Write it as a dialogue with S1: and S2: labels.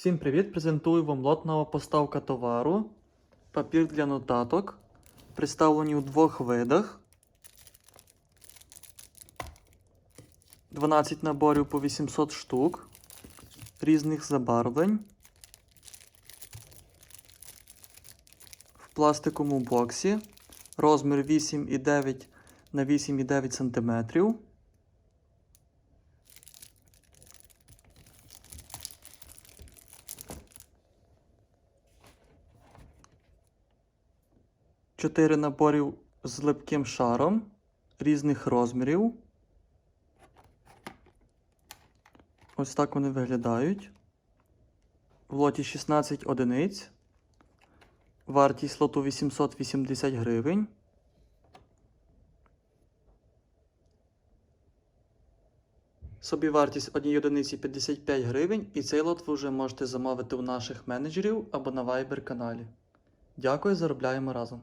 S1: Всім привіт! Презентую вам лот нова поставка товару. Папір для нотаток. Представлені у двох видах. 12 наборів по 800 штук. Різних забарвлень. В пластиковому боксі. Розмір 8,9 на 8,9 см. Чотири наборів з липким шаром різних розмірів. Ось так вони виглядають. В лоті 16 одиниць. Вартість лоту 880 гривень. Собівартість однієї одиниці 55 гривень, і цей лот ви вже можете замовити у наших менеджерів або на Viber каналі. Дякую, заробляємо разом.